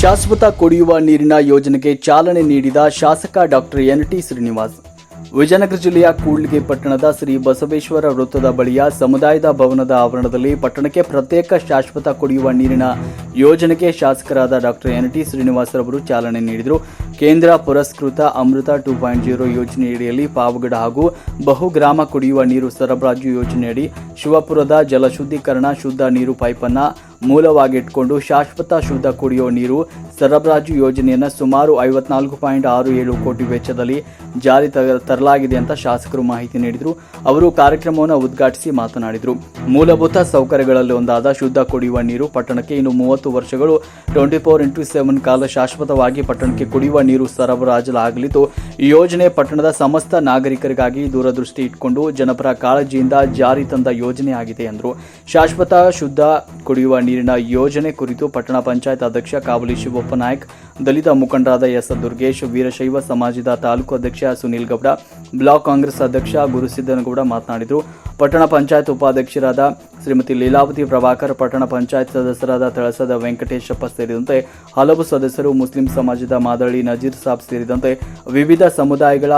ಶಾಶ್ವತ ಕುಡಿಯುವ ನೀರಿನ ಯೋಜನೆಗೆ ಚಾಲನೆ ನೀಡಿದ ಶಾಸಕ doctor N T Srinivas. Vijayanagara ಜಿಲ್ಲೆಯ ಕೂಡ್ಲಿಗೆ ಪಟ್ಟಣದ ಶ್ರೀ ಬಸವೇಶ್ವರ ವೃತ್ತದ ಬಳಿಯ ಸಮುದಾಯದ ಭವನದ ಆವರಣದಲ್ಲಿ ಪಟ್ಟಣಕ್ಕೆ ಪ್ರತ್ಯೇಕ ಶಾಶ್ವತ ಕುಡಿಯುವ ನೀರಿನ ಯೋಜನೆಗೆ ಶಾಸಕರಾದ ಡಾಕ್ಟರ್ ಎನ್ ಟಿ ಶ್ರೀನಿವಾಸ್ ರವರು ಚಾಲನೆ ನೀಡಿದರು. ಕೇಂದ್ರ ಪುರಸ್ಕೃತ ಅಮೃತ ಟೂ ಪಾಯಿಂಟ್ ಜೀರೋ ಯೋಜನೆಯಡಿಯಲ್ಲಿ ಪಾವಗಡ ಹಾಗೂ ಬಹುಗ್ರಾಮ ಕುಡಿಯುವ ನೀರು ಸರಬರಾಜು ಯೋಜನೆಯಡಿ ಶಿವಪುರದ ಜಲಶುದ್ಧೀಕರಣ ಶುದ್ಧ ನೀರು ಪೈಪನ್ನ ಮೂಲವಾಗಿಟ್ಕೊಂಡು ಶಾಶ್ವತ ಶುದ್ಧ ಕುಡಿಯುವ ನೀರು ಸರಬರಾಜು ಯೋಜನೆಯನ್ನು ಸುಮಾರು ಐವತ್ನಾಲ್ಕು ಪಾಯಿಂಟ್ ಆರು ಏಳು ಕೋಟಿ ವೆಚ್ಚದಲ್ಲಿ ಜಾರಿ ತರಲಾಗಿದೆ ಅಂತ ಶಾಸಕರು ಮಾಹಿತಿ ನೀಡಿದರು. ಅವರು ಕಾರ್ಯಕ್ರಮವನ್ನು ಉದ್ಘಾಟಿಸಿ ಮಾತನಾಡಿದರು. ಮೂಲಭೂತ ಸೌಕರ್ಯಗಳಲ್ಲಿ ಒಂದಾದ ಶುದ್ಧ ಕುಡಿಯುವ ನೀರು ಪಟ್ಟಣಕ್ಕೆ ಇನ್ನು ಮೂವತ್ತು ವರ್ಷಗಳು ಟ್ವೆಂಟಿ ಫೋರ್ ಇಂಟು ಸೆವೆನ್ ಕಾಲ ಶಾಶ್ವತವಾಗಿ ಪಟ್ಟಣಕ್ಕೆ ಕುಡಿಯುವ ನೀರು ಸರಬರಾಜಲಾಗಲಿದ್ದು, ಈ ಯೋಜನೆ ಪಟ್ಟಣದ ಸಮಸ್ತ ನಾಗರಿಕರಿಗಾಗಿ ದೂರದೃಷ್ಟಿ ಇಟ್ಕೊಂಡು ಜನಪರ ಕಾಳಜಿಯಿಂದ ಜಾರಿ ತಂದ ಯೋಜನೆಯಾಗಿದೆ ಎಂದರು. ಶಾಶ್ವತ ಶುದ್ಧ ಕುಡಿಯುವ ನೀರಿನ ಯೋಜನೆ ಕುರಿತು ಪಟ್ಟಣ ಪಂಚಾಯತ್ ಅಧ್ಯಕ್ಷ ಕಾವಲಿ ಶಿವಪ್ಪ ನಾಯ್ಕ್, ದಲಿತ ಮುಖಂಡರಾದ ಎಸ್ ದುರ್ಗೇಶ್, ವೀರಶೈವ ಸಮಾಜದ ತಾಲೂಕು ಅಧ್ಯಕ್ಷ ಸುನೀಲ್ ಗೌಡ, ಬ್ಲಾಕ್ ಕಾಂಗ್ರೆಸ್ ಅಧ್ಯಕ್ಷ ಗುರುಸಿದ್ದನಗೌಡ ಮಾತನಾಡಿದರು. ಪಟ್ಟಣ ಪಂಚಾಯತ್ ಉಪಾಧ್ಯಕ್ಷರಾದ ಶ್ರೀಮತಿ ಲೀಲಾವತಿ ಪ್ರಭಾಕರ್, ಪಟ್ಟಣ ಪಂಚಾಯತ್ ಸದಸ್ಯರಾದ ತಳಸದ ವೆಂಕಟೇಶಪ್ಪ ಸೇರಿದಂತೆ ಹಲವು ಸದಸ್ಯರು, ಮುಸ್ಲಿಂ ಸಮಾಜದ ಮಾದಳಿ ನಜೀರ್ ಸಾಬ್ ಸೇರಿದಂತೆ ವಿವಿಧ ಸಮುದಾಯಗಳ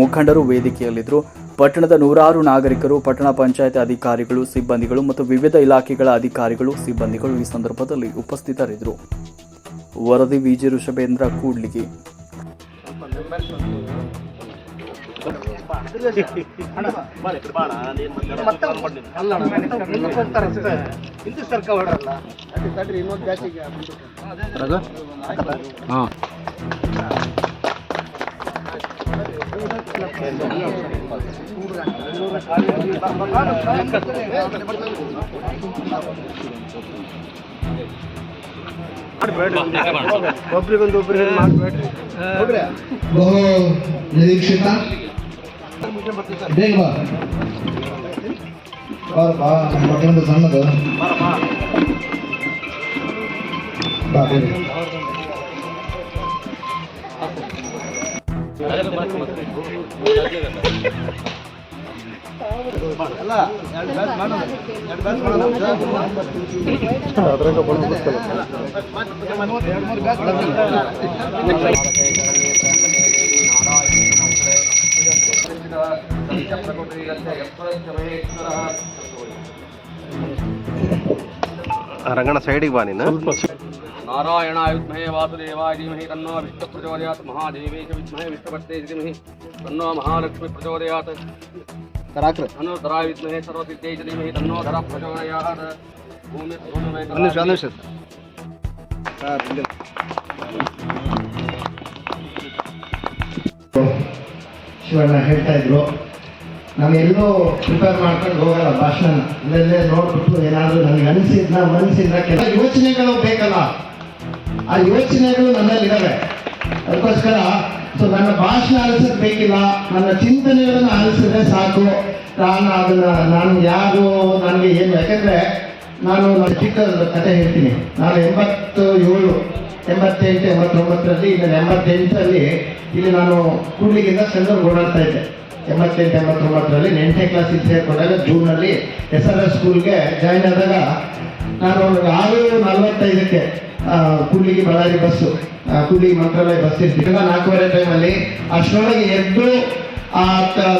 ಮುಖಂಡರು ವೇದಿಕೆಯಲ್ಲಿದ್ದರು. ಪಟ್ಟಣದ ನೂರಾರು ನಾಗರಿಕರು, ಪಟ್ಟಣ ಪಂಚಾಯತ್ ಅಧಿಕಾರಿಗಳು, ಸಿಬ್ಬಂದಿಗಳು ಮತ್ತು ವಿವಿಧ ಇಲಾಖೆಗಳ ಅಧಿಕಾರಿಗಳು, ಸಿಬ್ಬಂದಿಗಳು ಈ ಸಂದರ್ಭದಲ್ಲಿ ಉಪಸ್ಥಿತರಿದ್ದರು. ವರದಿ ವಿಜಯ ಋಷಭೇಂದ್ರ ಕೂಡ್ಲಿಗಿ ಹಿಂದೂ ಸರ್ಕಾರ ಹೊರಲ್ಲ ತಡ್ರಿ ಇನ್ನೊಂದು ಜಾತಿಗೆ ಹಾಂ ಒಬ್ರಿಗೊಂದು ಒಬ್ರಿಗೆ ಮಾಡ್ಬೇಡ್ರಿ ಹೋಗ್ರಿ ಬಹು ನಿರೀಕ್ಷಿತ ಬೇಗ ಬಾ ಬಾರಪ್ಪ ನಮ್ಮ ಮಕ್ಕಳಿಂದ ಸಣ್ಣದು ಬಾ ಬೇಗ ಅಲ್ಲ ಎರಡು ಬ್ಯಾಚ್ ರಂಗಣ ಸೈಡಿಗೆ ಬಾ ನೀನು नारायणाय विद्महे वासुदेवाय धीमहि तन्नो विष्णु प्रचोदयात् महादेवे च विद्महे विष्णुपत्ने धीमहि तन्नो महालक्ष्मी प्रचोदयात् ಸರಾಕ್ರಿ ಅನುದ್ರಾ ವಿದ್ಮಹೆ ಸರ್ವಸಿದ್ಧೈ ಧೀಮಹಿ ತನ್ನೋ ಧರ ಪ್ರಚೋದಯಾತ್ ಭೂಮಿ ಒಂದು ನಿಮಿಷ ಒಂದು ನಿಮಿಷ ಸರ್. ಸರ್ ಶಿವಣ್ಣ ಹೇಳ್ತಾ ಇದ್ರು. ನಾವೆಲ್ಲೋ ಪ್ರಿಪೇರ್ ಮಾಡ್ಕೊಂಡು ಹೋಗಲ್ಲ ಭಾಷಣ ಅಲ್ಲೆಲ್ಲೇ ನೋಡ್ಬಿಟ್ಟು ಏನಾದರೂ ನನಗೆ ಅನಿಸಿದ್ನ ಮನಸ್ಸಿದ್ನ ಕೆಲ ಯೋಚನೆಗಳು ಬೇಕಲ್ಲ. ಆ ಯೋಚನೆಗಳು ನನ್ನಲ್ಲಿದ್ದಾವೆ ಅದಕ್ಕೋಸ್ಕರ ಸೊ ನನ್ನ ಭಾಷಣ ಆಲಿಸೋದು ಬೇಕಿಲ್ಲ, ನನ್ನ ಚಿಂತನೆಗಳನ್ನು ಆಲಿಸಿದ್ರೆ ಸಾಕು. ನಾನು ಅದನ್ನ, ನಾನು ಯಾರು, ನನಗೆ ಏನು, ಯಾಕಂದ್ರೆ ನಾನು ನನ್ನ ಚಿಕ್ಕ ಕತೆ ಹೇಳ್ತೀನಿ. ನಾನು ಎಂಬತ್ತು ಏಳು ಎಂಬತ್ತೆಂಟು, ಎಂಬತ್ತೊಂಬತ್ತರಲ್ಲಿ ಇಲ್ಲ ಎಂಬತ್ತೆಂಟರಲ್ಲಿ ಇಲ್ಲಿ ನಾನು ಕೂಡ್ಲಿಗಿಂದ ಸೆಂದೂರ್ಗೆ ಓಡಾಡ್ತಾ ಇದ್ದೆ. ಎಂಬತ್ತೆಂಟು, ಎಂಬತ್ತೊಂಬತ್ತರಲ್ಲಿ ಎಂಟನೇ ಕ್ಲಾಸಿಗೆ ಸೇರ್ಕೊಂಡಾಗ ಜೂನಲ್ಲಿ ಎಸ್ ಆರ್ ಎಸ್ ಸ್ಕೂಲ್ಗೆ ಜಾಯ್ನ್ ಆದಾಗ ನಾನು ಆರು ನಲವತ್ತೈದಕ್ಕೆ ಕೂಡ್ಲಿಗಿ ಬಳ್ಳಾರಿ ಬಸ್ಸು ಕೂಡ್ಲಿಗೆ ಮಂತ್ರಾಲಯ ಬಸ್ ಇರ್ತೀವಿ. ನಾಲ್ಕೂವರೆ ಟೈಮಲ್ಲಿ ಅಷ್ಟರೊಳಗೆ ಎದ್ದು ಆ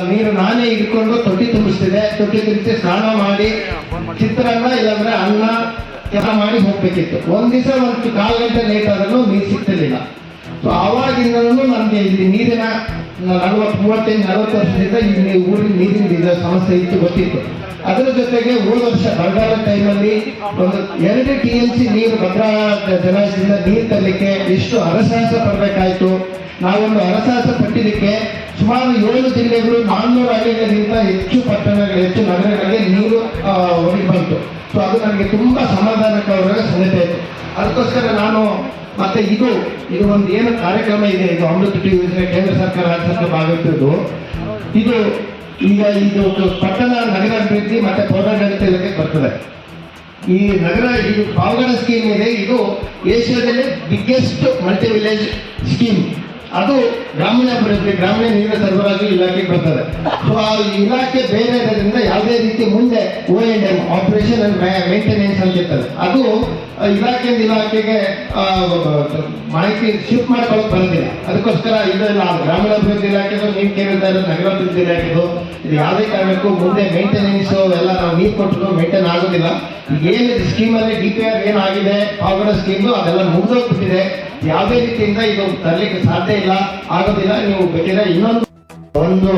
ನೀರು ನಾನೇ ಇಟ್ಕೊಂಡು ತೊಟ್ಟಿ ತುಂಬಿಸ್ತಿದೆ ತೊಟ್ಟಿ ತುಂಬಿಸಿ ಸ್ನಾನ ಮಾಡಿ, ಚಿತ್ರಾನ್ನ ಇಲ್ಲಾಂದ್ರೆ ಅನ್ನ ಎಲ್ಲ ಮಾಡಿ ಹೋಗ್ಬೇಕಿತ್ತು. ಒಂದ್ ದಿವಸ ಒಂದು ಕಾಲು ಗಂಟೆ ಲೇಟ್ ಆದ್ರೂ ನೀರು ಸಿಗ್ತಿರ್ಲಿಲ್ಲ. ಸೊ ಅವಾಗಿಂದಲೂ ನಮ್ಗೆ ಇಲ್ಲಿ ನೀರಿನ ನಲವತ್ತು ಮೂವತ್ತೈದು ನಲವತ್ತು ವರ್ಷದಿಂದ ಇಲ್ಲಿ ಊರಿನ ನೀರಿನ ಸಮಸ್ಯೆ ಇತ್ತು, ಗೊತ್ತಿತ್ತು. ಅದರ ಜೊತೆಗೆ ಮೂರು ವರ್ಷ ಬರಗಾಲ ಟೈಮಲ್ಲಿ ಒಂದು ಎರಡು ಟಿ ಎಂ ಸಿ ನೀರು ಭದ್ರಾ ಜಲಾಶಯದಿಂದ ನೀರು ತರಲಿಕ್ಕೆ ಎಷ್ಟು ಅರಸಾಹಸ ಪಡಬೇಕಾಯ್ತು. ನಾವೊಂದು ಅರಸಾಹಸ ಪಟ್ಟಿದ್ದಕ್ಕೆ ಸುಮಾರು ಏಳು ಜಿಲ್ಲೆಗಳು ನಾನ್ನೂರು ಹಳ್ಳಿಗಳಿಗಿಂತ ಹೆಚ್ಚು ಪಟ್ಟಣಗಳು, ಹೆಚ್ಚು ನಗರಗಳಿಗೆ ನೀರು ಒದಗಿ ಬಂತು. ಸೊ ಅದು ನನಗೆ ತುಂಬ ಸಮಾಧಾನಕರ ಸಂಗತಿ ಆಯಿತು. ಅದಕ್ಕೋಸ್ಕರ ನಾನು ಮತ್ತೆ ಇದು ಇದು ಒಂದು ಏನು ಕಾರ್ಯಕ್ರಮ ಇದೆ, ಇದು ಅಮೃತ ಯೋಜನೆ ಕೇಂದ್ರ ಸರ್ಕಾರ ರಾಜ್ಯ ಸರ್ಕಾರ ಇದು ಈಗ ಇದು ಪಟ್ಟಣ ನಗರ ಅಭಿವೃದ್ಧಿ ಮತ್ತೆ ಪೌರಾಡಳಿತ ಇಲಾಖೆ ಬರ್ತದೆ. ಈ ನಗರ, ಇದು ಪಾವಗಡ ಸ್ಕೀಮ್ ಇದೆ. ಇದು ಏಷ್ಯಾದಲ್ಲೇ ಬಿಗ್ಗೆಸ್ಟ್ ಮಲ್ಟಿ ವಿಲೇಜ್ ಸ್ಕೀಮ್ ಅದು ಗ್ರಾಮೀಣ ಅಭಿವೃದ್ಧಿ ಗ್ರಾಮೀಣ ನೀರಿನ ಸರಬರಾಜು ಇಲಾಖೆಗೆ ಬರ್ತದೆ. ಸೊ ಇಲಾಖೆ ಬೇರೆ ಇರೋದ್ರಿಂದ ಯಾವುದೇ ರೀತಿ ಮುಂದೆ O and M operation and maintenance ಅಂತ ಇರ್ತದೆ. ಅದು ಇಲಾಖೆ ಇಲಾಖೆಗೆ ಮಾಹಿತಿ ಶಿಫ್ಟ್ ಮಾಡ್ಕೊಳ್ಳೋಕೆ ಬರೋದಿಲ್ಲ. ಅದಕ್ಕೋಸ್ಕರ ಇದೆಲ್ಲ ಗ್ರಾಮೀಣಾಭಿವೃದ್ಧಿ ಇಲಾಖೆದು, ನೀವು ಕೇಳಿದ ನಗರಾಭಿವೃದ್ಧಿ ಇಲಾಖೆದು, ಇದು ಯಾವುದೇ ಕಾರಣಕ್ಕೂ ಮುಂದೆ ಮೇಂಟೆನೆನ್ಸ್ ಎಲ್ಲ ನಾವು ನೀರು ಕೊಟ್ಟರು ಮೇಂಟೈನ್ ಆಗೋದಿಲ್ಲ. ಏನು ಸ್ಕೀಮಲ್ಲಿ ಡಿ ಪಿ ಆರ್ ಏನಾಗಿದೆ ಪಾವಗಡ ಸ್ಕೀಮು ಅದೆಲ್ಲ ಮುಗಿದೋಗ್ಬಿಟ್ಟಿದೆ. ಯಾವುದೇ ರೀತಿಯಿಂದ ಇದು ತರಲಿಕ್ಕೆ ಸಾಧ್ಯ ಇಲ್ಲ, ಆಗೋದಿಲ್ಲ, ನೀವು ಬೇಕಿದ್ರೆ ಇನ್ನೊಂದು ಒಂದು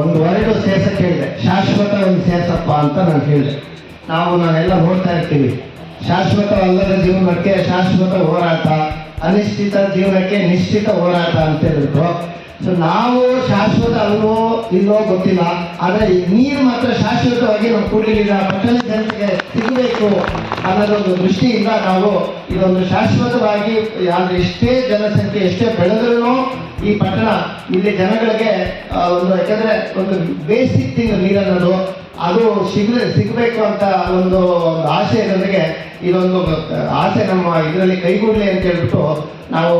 ಒಂದು ವರ್ಡ್ ಸೇಸ ಕೇಳಿದೆ. ಶಾಶ್ವತ ಒಂದು ಸೇಸಪ್ಪ ಅಂತ ನಾನು ಹೇಳಿದೆ ನಾವು ನಾನೆಲ್ಲ ನೋಡ್ತಾ ಇರ್ತೀವಿ. ಶಾಶ್ವತವಲ್ಲದ ಜೀವನಕ್ಕೆ ಶಾಶ್ವತ ಹೋರಾಟ, ಅನಿಶ್ಚಿತ ಜೀವನಕ್ಕೆ ನಿಶ್ಚಿತ ಹೋರಾಟ ಅಂತ ಹೇಳಿದ್ರು. ಸೊ ನಾವು ಶಾಶ್ವತ ಅಲ್ವೋ ಇಲ್ಲೋ ಗೊತ್ತಿಲ್ಲ. ಆದರೆ ನೀರು ಮಾತ್ರ ಶಾಶ್ವತವಾಗಿ ನಮ್ಮ ಕೂಡಲಿಲ್ಲ ಪಟ್ಟಣ ಜನತೆಗೆ ಸಿಗಬೇಕು ಅನ್ನೋದೊಂದು ದೃಷ್ಟಿಯಿಂದ ನಾವು ಇದೊಂದು ಶಾಶ್ವತವಾಗಿ, ಆದರೆ ಎಷ್ಟೇ ಜನಸಂಖ್ಯೆ, ಎಷ್ಟೇ ಬೆಳೆದ್ರೂ ಈ ಪಟ್ಟಣ, ಇಲ್ಲಿ ಜನಗಳಿಗೆ ಒಂದು ಯಾಕಂದ್ರೆ ಒಂದು ಬೇಸಿಕ್ ತಿಂಗ್ ನೀರನ್ನೋದು ಅದು ಸಿಗಲಿ ಸಿಗಬೇಕು ಅಂತ ಒಂದು ಒಂದು ನನಗೆ. ಇದೊಂದು ಆಸೆ ನಮ್ಮ ಇದರಲ್ಲಿ ಕೈಗೂಡಲಿ ಅಂತ ಹೇಳ್ಬಿಟ್ಟು ನಾವು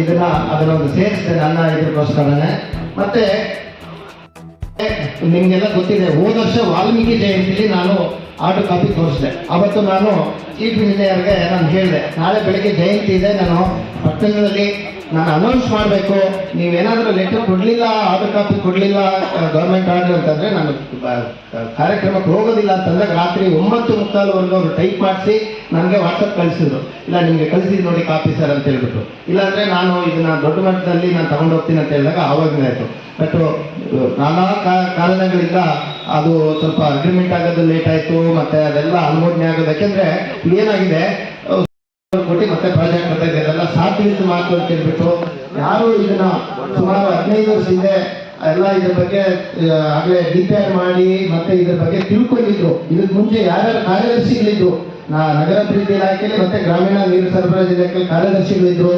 ಇದನ್ನ ಅದನ್ನೊಂದು ಸೇರಿಸಿದೆ ನನ್ನ ಇದಕ್ಕೋಸ್ಕರನೇ ಮತ್ತೆ ನಿಮ್ಗೆಲ್ಲ ಗೊತ್ತಿದೆ, ಹೋದ ವರ್ಷ ವಾಲ್ಮೀಕಿ ಜಯಂತಿಲಿ ನಾನು ಆಟೋ ಕಾಪಿ ತೋರಿಸಿದೆ. ಅವತ್ತು ನಾನು ಚೀಫ್ ಇಂಜಿನಿಯರ್ಗೆ ನಾನು ಹೇಳಿದೆ, ನಾಳೆ ಬೆಳಗ್ಗೆ ಜಯಂತಿ ಇದೆ, ನಾನು ಪಟ್ಟಣದಲ್ಲಿ ನಾನು ಅನೌನ್ಸ್ ಮಾಡಬೇಕು. ನೀವೇನಾದರೂ ಲೆಟರ್ ಕೊಡಲಿಲ್ಲ, ಆಧಾರ್ ಕಾಪಿ ಕೊಡಲಿಲ್ಲ ಗೌರ್ಮೆಂಟ್ ಆರ್ಡರ್ ಅಂತಂದರೆ ನಾನು ಕಾರ್ಯಕ್ರಮಕ್ಕೆ ಹೋಗೋದಿಲ್ಲ ಅಂತಂದಾಗ ರಾತ್ರಿ ಒಂಬತ್ತು ಮುಕ್ಕಾಲುವರೆಗೂ ಅವರು ಟೈಪ್ ಮಾಡಿಸಿ ನನಗೆ ವಾಟ್ಸಪ್ ಕಳಿಸಿದ್ರು. ಇಲ್ಲ, ನಿಮಗೆ ಕಳಿಸಿದ್ದು ನೋಡಿ ಕಾಪಿ ಸರ್ ಅಂತ ಹೇಳ್ಬಿಟ್ಟು ಇಲ್ಲಾಂದರೆ ನಾನು ಇದನ್ನ ದೊಡ್ಡ ಮಟ್ಟದಲ್ಲಿ ನಾನು ತಗೊಂಡು ಹೋಗ್ತೀನಿ ಅಂತ ಹೇಳಿದಾಗ ಆವಾಗಲೇ ಆಯಿತು. ಬಟ್ ನಾನಾ ಕಾರಣಗಳಿಂದ ಅದು ಸ್ವಲ್ಪ ಅಗ್ರಿಮೆಂಟ್ ಆಗೋದು ಲೇಟ್ ಆಯಿತು, ಮತ್ತು ಅದೆಲ್ಲ ಅನುಮೋದನೆ ಆಗೋದು. ಯಾಕೆಂದರೆ ಏನಾಗಿದೆ ಮತ್ತೆ ಪ್ರಾಜೆಕ್ಟ್ ಅಂತ ಹೇಳ್ಬಿಟ್ಟು ಯಾರು ಇದನ್ನ ಸುಮಾರು ಹದಿನೈದು ವರ್ಷ ಹಿಂದೆ ಎಲ್ಲ ಇದ್ರ ಬಗ್ಗೆ ಆಗಲೇ ಡಿಪೇರ್ ಮಾಡಿ ಮತ್ತೆ ಇದ್ರ ಬಗ್ಗೆ ತಿಳ್ಕೊಂಡಿದ್ರು. ಇದಕ್ಕೆ ಮುಂಚೆ ಯಾರ್ಯಾರು ಕಾರ್ಯದರ್ಶಿಗಳಿದ್ರು? ನಾ ನಗರಾಭಿವೃದ್ಧಿ ಇಲಾಖೆಯಲ್ಲಿ ಮತ್ತೆ ಗ್ರಾಮೀಣ ನೀರು ಸರಬರಾಜು ಇಲಾಖೆಯಲ್ಲಿ ಕಾರ್ಯದರ್ಶಿಗಳಿದ್ರು.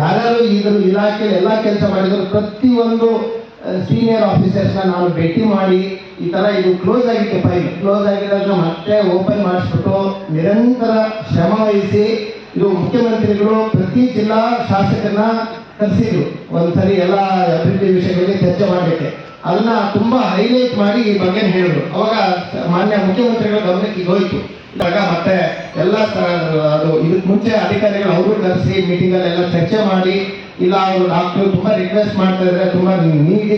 ಯಾರ್ಯಾರು ಇದ್ರ ಇಲಾಖೆಯಲ್ಲಿ ಎಲ್ಲ ಕೆಲಸ ಮಾಡಿದ್ರು? ಪ್ರತಿಯೊಂದು ಸೀನಿಯರ್ ಆಫೀಸರ್ಸ್ನ ನಾನು ಭೇಟಿ ಮಾಡಿ ಈ ತರ ಇದು ಕ್ಲೋಸ್ ಆಗಿತ್ತು ಫೈಲ್ ಕ್ಲೋಸ್ ಆಗಿದಾಗ ಮತ್ತೆ ಓಪನ್ ಮಾಡಿಸ್ಬಿಟ್ಟು ನಿರಂತರ ಶ್ರಮ ವಹಿಸಿ ಇದು ಮುಖ್ಯಮಂತ್ರಿಗಳು ಪ್ರತಿ ಜಿಲ್ಲಾ ಶಾಸಕರನ್ನ ಕರೆಸಿದ್ರು. ಒಂದ್ಸರಿ ಎಲ್ಲ ಅಭಿವೃದ್ಧಿ ವಿಷಯಗಳಿಗೆ ಚರ್ಚೆ ಮಾಡಲಿಕ್ಕೆ ಅದನ್ನ ತುಂಬಾ ಹೈಲೈಟ್ ಮಾಡಿ ಈ ಬಗ್ಗೆ ಹೇಳಿದ್ರು. ಅವಾಗ ಮಾನ್ಯ ಮುಖ್ಯಮಂತ್ರಿಗಳ ಗಮನಕ್ಕೆ ಹೋಯಿತು. ಇವಾಗ ಮತ್ತೆ ಎಲ್ಲ ಅದು ಇದಕ್ಕೆ ಮುಂಚೆ ಅಧಿಕಾರಿಗಳು ಅವರು ಕರೆಸಿ ಮೀಟಿಂಗ್ ಅಲ್ಲಿ ಎಲ್ಲ ಚರ್ಚೆ ಮಾಡಿ, ಇಲ್ಲ ಅವರು ಡಾಕ್ಟರ್ ತುಂಬಾ ರಿಕ್ವೆಸ್ಟ್ ಮಾಡ್ತಾ ಇದ್ರೆ ತುಂಬಾ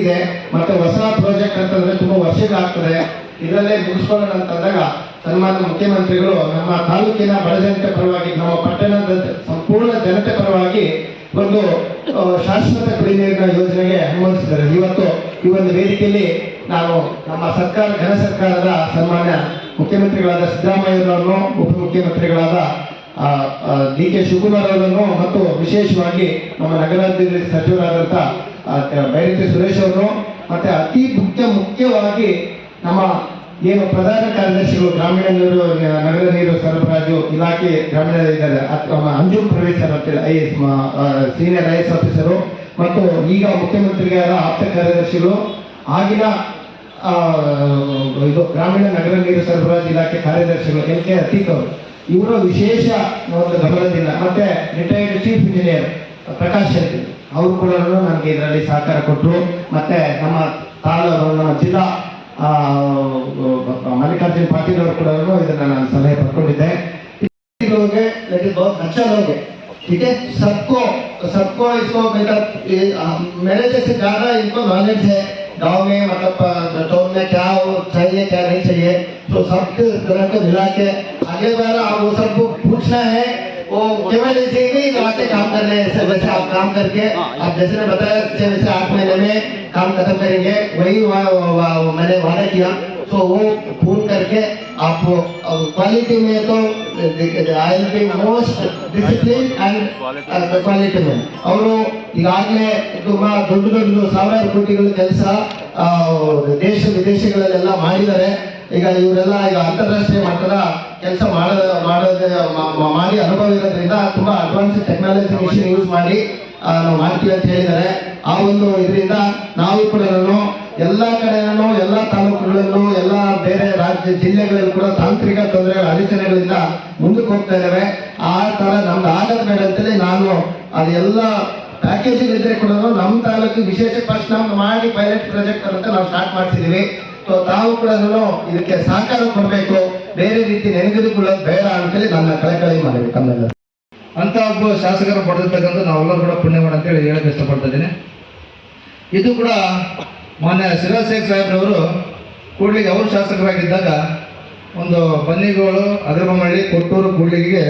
ಇದೆ, ಮತ್ತೆ ಹೊಸ ಪ್ರಾಜೆಕ್ಟ್ ಅಂತಂದ್ರೆ ತುಂಬಾ ವರ್ಷಗಳಾಗ್ತದೆ, ಇದರಲ್ಲೇ ಮುಗಿಸ್ಕೊಳ್ಳೋಣ ಅಂತಂದಾಗ ಸನ್ಮಾನ್ಯ ಮುಖ್ಯಮಂತ್ರಿಗಳು, ನಮ್ಮ ತಾಲೂಕಿನ ಬಡ ಜನತೆ ಪರವಾಗಿ, ನಮ್ಮ ಪಟ್ಟಣದ ಸಂಪೂರ್ಣ ಜನತೆ ಪರವಾಗಿ ಒಂದು ಶಾಶ್ವತ ಕುಡಿ ನೀರಿನ ಯೋಜನೆಗೆ ಅನುಮೋದಿಸಿದ್ದಾರೆ. ಇವತ್ತು ಈ ಒಂದು ವೇದಿಕೆಯಲ್ಲಿ ನಾವು ನಮ್ಮ ಸರ್ಕಾರ, ಘನ ಸರ್ಕಾರದ ಸನ್ಮಾನ್ಯ ಮುಖ್ಯಮಂತ್ರಿಗಳಾದ ಸಿದ್ದರಾಮಯ್ಯನವರನ್ನು ಉಪಮುಖ್ಯಮಂತ್ರಿಗಳಾದ ಡಿ ಕೆ ಶಿವಕುಮಾರ್ ಅವರನ್ನು ಮತ್ತು ವಿಶೇಷವಾಗಿ ನಮ್ಮ ನಗರಾಭಿವೃದ್ಧಿ ಸಚಿವರಾದಂಥ ಬೈರತಿ ಸುರೇಶ್ ಅವರು, ಮತ್ತು ಅತಿ ಮುಖ್ಯ, ಮುಖ್ಯವಾಗಿ ನಮ್ಮ ಏನು ಪ್ರಧಾನ ಕಾರ್ಯದರ್ಶಿಗಳು ಗ್ರಾಮೀಣ ನೀರು, ನಗರ ನೀರು ಸರಬರಾಜು ಇಲಾಖೆ ಗ್ರಾಮೀಣ ಇದ್ದಾರೆ. ಅಥವಾ ಅಂಜುಮ್ ಪ್ರವೇಶ್ ಸರ್ ಅಂತೇಳಿ I S senior I S officer ಮತ್ತು ಈಗ ಮುಖ್ಯಮಂತ್ರಿಗಳ ಆಪ್ತ ಕಾರ್ಯದರ್ಶಿಗಳು ಆಗಿನ ಇದು ಗ್ರಾಮೀಣ ನಗರ ನೀರು ಸರಬರಾಜು ಇಲಾಖೆ ಕಾರ್ಯದರ್ಶಿಗಳು ಎನ್ ಕೆ ಅತೀಕ್ ಅವರು. ಇವರು ವಿಶೇಷ ಒಂದು ಗಮನದಿಂದ ಮತ್ತೆ retired chief engineer Prakash Shetty ಅವರು ಕೂಡ ನನಗೆ ಇದರಲ್ಲಿ ಸಹಕಾರ ಕೊಟ್ಟರು ಮತ್ತೆ ನಮ್ಮ ತಾಲೂಕು, ನಮ್ಮ ಜಿಲ್ಲಾ ಮಲ್ಲಿಕಾರ್ಜುನ್ ಪಾಟೀಲ್ ಅವರು ಕೂಡ ಇದನ್ನ ನಾನು ಸಲಹೆ ಪಡ್ಕೊಂಡಿದ್ದೆ लोग हैं लेकिन बहुत अच्छा लोग है ठीक है सबको सबको इसको मतलब ये, आ, मेरे जैसे ज्यादा इनको नॉलेज है गांव में मतलब अ, टाउन में क्या हो चाहिए क्या नहीं चाहिए तो सब तरह को मिला के अगले बार आप वो सबको पूछना है वो केवल ऐसे ही नहीं आके काम कर रहे हैं ऐसे वैसे आप काम करके आप जैसे ने बताया छह से सात महीने में काम खत्म करेंगे वही वा- वा- वा- मैंने वादा किया तो वो फोन करके आप क्वालिटी में तो I will be most discipline and quality ಮೇಲೆ ಅವರು ಈಗಾಗಲೇ ತುಂಬಾ ದೊಡ್ಡ ದೊಡ್ಡ ಸಾವಿರಾರು ಕೋಟಿಗಳ ಕೆಲಸ ದೇಶ ವಿದೇಶಗಳಲ್ಲೆಲ್ಲ ಮಾಡಿದ್ದಾರೆ ಈಗ ಇವರೆಲ್ಲ ಈಗ ಅಂತಾರಾಷ್ಟ್ರೀಯ ಮಟ್ಟದ ಕೆಲಸ ಮಾಡೋದ ಮಾಡೋದ ಮಾಡಿ ಅನುಭವ ಇರೋದ್ರಿಂದ ತುಂಬಾ ಅಡ್ವಾನ್ಸ್ ಟೆಕ್ನಾಲಜಿ ಮಿಷಿನ್ ಯೂಸ್ ಮಾಡಿ ನಾವು ಮಾಡ್ತೀವಿ ಅಂತ ಹೇಳಿದ್ದಾರೆ. ಆ ಒಂದು ಇದರಿಂದ ನಾವು ಕೂಡ ಎಲ್ಲ ಕಡೆಯೂ ಎಲ್ಲ ತಾಲೂಕುಗಳಲ್ಲೂ, ಎಲ್ಲ ಬೇರೆ ರಾಜ್ಯ ಜಿಲ್ಲೆಗಳಲ್ಲೂ ಕೂಡ ತಾಂತ್ರಿಕ ತೊಂದರೆಗಳ ಅಡಚಣೆಗಳಿಂದ ಮುಂದಕ್ಕೆ ಹೋಗ್ತಾ ಇದ್ದಾರೆ ಆ ತರ ನಮ್ದು ಆಗದ ಬೇಡ ಅಂತಲೇ ನಾನು ಅದೆಲ್ಲ ಪ್ಯಾಕೇಜಿಂಗ್ ಇದ್ರೆ ಕೂಡ ನಮ್ಮ ತಾಲೂಕು ವಿಶೇಷ ಪ್ರಶ್ನೆ ಮಾಡಿ ಪೈಲಟ್ ಪ್ರಾಜೆಕ್ಟ್ ಅಂತ ನಾವು ಸ್ಟಾರ್ಟ್ ಮಾಡ್ತಿದ್ದೀವಿ ಸೊ ತಾವು ಕೂಡ ಇದಕ್ಕೆ ಸಹಕಾರ ಕೊಡಬೇಕು. ಬೇರೆ ರೀತಿ ನೆನೆದುಕೊಳ್ಳೋದು ಬೇಡ ಅಂತೇಳಿ ನನ್ನ ಕಳಕಳಿ ಮಾಡಿದೆ ತಮ್ಮೆಲ್ಲ ಅಂತ ಒಬ್ಬ ಶಾಸಕರು ಪಡೆದಿರ್ತಕ್ಕಂಥ ನಾವೆಲ್ಲರೂ ಕೂಡ ಪುಣ್ಯ ಅಂತೇಳಿ ಹೇಳಕ್ಕೆ ಇಷ್ಟಪಡ್ತಾ ಇದ್ದೀನಿ. ಇದು ಕೂಡ ಮಾನ್ಯ ಶೇಖ್ ಸಾಹೇಬ್ರವರು ಕೂಡ್ಲಿಗೆ ಅವರು ಶಾಸಕರಾಗಿದ್ದಾಗ ಒಂದು ಬನ್ನಿಗೋಳು ಅಗ್ರಬಮಳ್ಳಿ ಕೊಟ್ಟೂರು ಕೂಡ್ಲಿಗೆ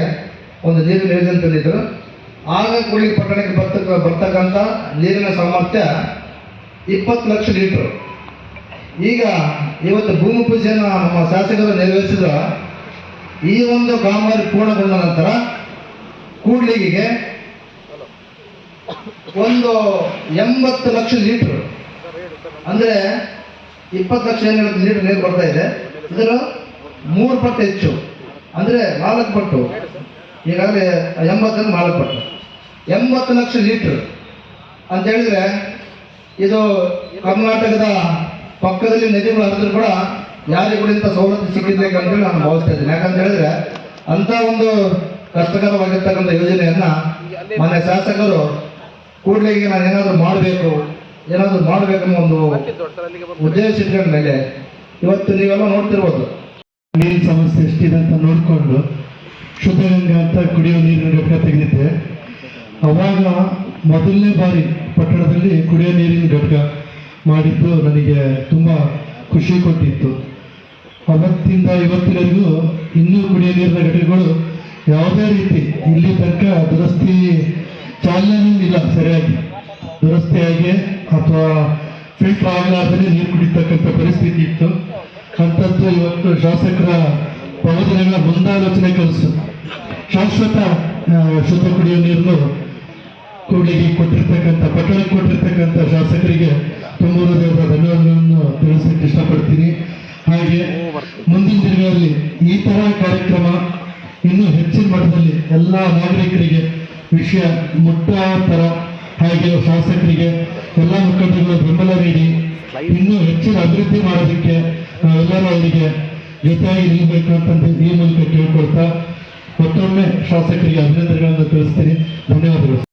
ಒಂದು ನೀರು ಯೋಜನೆ ತಂದಿದ್ದರು. ಆಗ ಕೂಡ್ಲಿಗೆ ಪಟ್ಟಣಕ್ಕೆ ಬರ್ತಕ್ಕ ಬರ್ತಕ್ಕಂಥ ನೀರಿನ ಸಾಮರ್ಥ್ಯ ಇಪ್ಪತ್ತು ಲಕ್ಷ ಲೀಟ್ರು. ಈಗ ಇವತ್ತು ಭೂಮಿ ಪೂಜೆಯನ್ನು ನಮ್ಮ ಶಾಸಕರು ನೆರವೇರಿಸಿದ ಈ ಒಂದು ಕಾಮಗಾರಿ ಪೂರ್ಣಗೊಂಡ ನಂತರ ಕೂಡ್ಲಿಗೆ ಒಂದು ಎಂಬತ್ತು ಲಕ್ಷ ಲೀಟ್ರ್, ಅಂದ್ರೆ ಇಪ್ಪತ್ತು ಲಕ್ಷ ಏನು ಲೀಟರ್ ನೀರು ಬರ್ತಾ ಇದೆ. ಇದರ ಮೂರು ಪಟ್ಟು ಹೆಚ್ಚು, ಅಂದ್ರೆ ನಾಲ್ಕು ಪಟ್ಟು. ಈಗಾಗಲೇ ಎಂಬತ್ತರಿಂದ ನಾಲ್ಕು ಪಟ್ಟು. ಎಂಬತ್ತು ಲಕ್ಷ ಲೀಟ್ರ್. ಅಂತ ಹೇಳಿದ್ರೆ ಇದು ಕರ್ನಾಟಕದ ಪಕ್ಕದಲ್ಲಿ ನದಿಗಳು ಹರಿದ್ರು ಕೂಡ ಯಾರಿಗೆ ಕೂಡ ಇಂಥ ಸವಲತ್ತು ಸಿಕ್ಕಿಲ್ಲ ಅಂತೇಳಿ ನಾನು ಭಾವಿಸ್ತಾ ಇದ್ದೀನಿ. ಯಾಕಂತ ಹೇಳಿದ್ರೆ ಅಂತ ಒಂದು ಕಷ್ಟಕರವಾಗಿರ್ತಕ್ಕಂಥ ಯೋಜನೆಯನ್ನ ಮನೆ ಶಾಸಕರು ಕೂಡಲಿಗೆ ನಾನು ಏನಾದರೂ ಮಾಡಬೇಕು, ಏನಾದರೂ ಮಾಡಬೇಕನ್ನೋ ಒಂದು ಉದ್ದೇಶ ಇಟ್ಕೊಂಡ ಮೇಲೆ ಇವತ್ತು ನೀವೆಲ್ಲ ನೋಡ್ತಿರ್ಬೋದು. ನೀರಿನ ಸಮಸ್ಯೆ ಎಷ್ಟಿದೆ ಅಂತ ನೋಡಿಕೊಂಡು ಶುದ್ಧಗಂಗಾ ಅಂತ ಕುಡಿಯೋ ನೀರಿನ ಘಟಕ ತೆಗೆದಿದ್ದೆ. ಅವಾಗ ಮೊದಲನೇ ಬಾರಿ ಪಟ್ಟಣದಲ್ಲಿ ಕುಡಿಯೋ ನೀರಿನ ಘಟಕ ಮಾಡಿದ್ದು ನನಗೆ ತುಂಬ ಖುಷಿ ಕೊಟ್ಟಿತ್ತು. ಅವತ್ತಿಂದ ಇವತ್ತಿನವರೆಗೂ ಇನ್ನೂ ಕುಡಿಯ ನೀರಿನ ಘಟನೆಗಳು ಯಾವುದೇ ರೀತಿ ಇಲ್ಲಿ ತನಕ ದುರಸ್ತಿ ಚಾಲನೆ ಇಲ್ಲ ಸರಿಯಾಗಿ. ದುರಸ್ತಿಯಾಗಿ ಅಥವಾ ಫಿಲ್ಟರ್ ಆಗಲಾರ್ದೇ ನೀರು ಕುಡಿತಕ್ಕಂಥ ಪರಿಸ್ಥಿತಿ ಇತ್ತು. ಅಂಥದ್ದು ಇವತ್ತು ಶಾಸಕರ ಪ್ರವಚನಗಳ ಮುಂದಾಲೋಚನೆ ಕಲಿಸು ಶಾಶ್ವತ ಶುದ್ಧ ಕುಡಿಯುವ ನೀರನ್ನು ಕೂಡಲಿಗೆ ಕೊಟ್ಟಿರ್ತಕ್ಕಂಥ, ಪಟ್ಟಣಕ್ಕೆ ಕೊಟ್ಟಿರ್ತಕ್ಕಂಥ ಶಾಸಕರಿಗೆ ತುಂಬ ದೇವರ ಧನ್ಯವಾದಗಳನ್ನು ತಿಳಿಸಲಿಕ್ಕೆ ಇಷ್ಟಪಡ್ತೀನಿ. ಹಾಗೆ ಮುಂದಿನ ದಿನಗಳಲ್ಲಿ ಈ ತರ ಕಾರ್ಯಕ್ರಮ ಇನ್ನೂ ಹೆಚ್ಚಿನ ಮಟ್ಟದಲ್ಲಿ ಎಲ್ಲ ನಾಗರಿಕರಿಗೆ ವಿಷಯ ಮುಟ್ಟುವ ತರ ಹಾಗೆ ಶಾಸಕರಿಗೆ ಎಲ್ಲ ಮುಖಂಡರುಗಳು ಬೆಂಬಲ ನೀಡಿ ಇನ್ನೂ ಹೆಚ್ಚಿನ ಅಭಿವೃದ್ಧಿ ಮಾಡೋದಕ್ಕೆ ನಾವೆಲ್ಲರೂ ಅವರಿಗೆ ಜೊತೆಯಾಗಿ ನಿಲ್ಲಬೇಕು ಅಂತ ಈ ಮೂಲಕ ಕೇಳ್ಕೊಳ್ತಾ ಮತ್ತೊಮ್ಮೆ ಶಾಸಕರಿಗೆ ಅಭಿನಂದನೆಗಳನ್ನು ತಿಳಿಸ್ತೀನಿ. ಧನ್ಯವಾದಗಳು.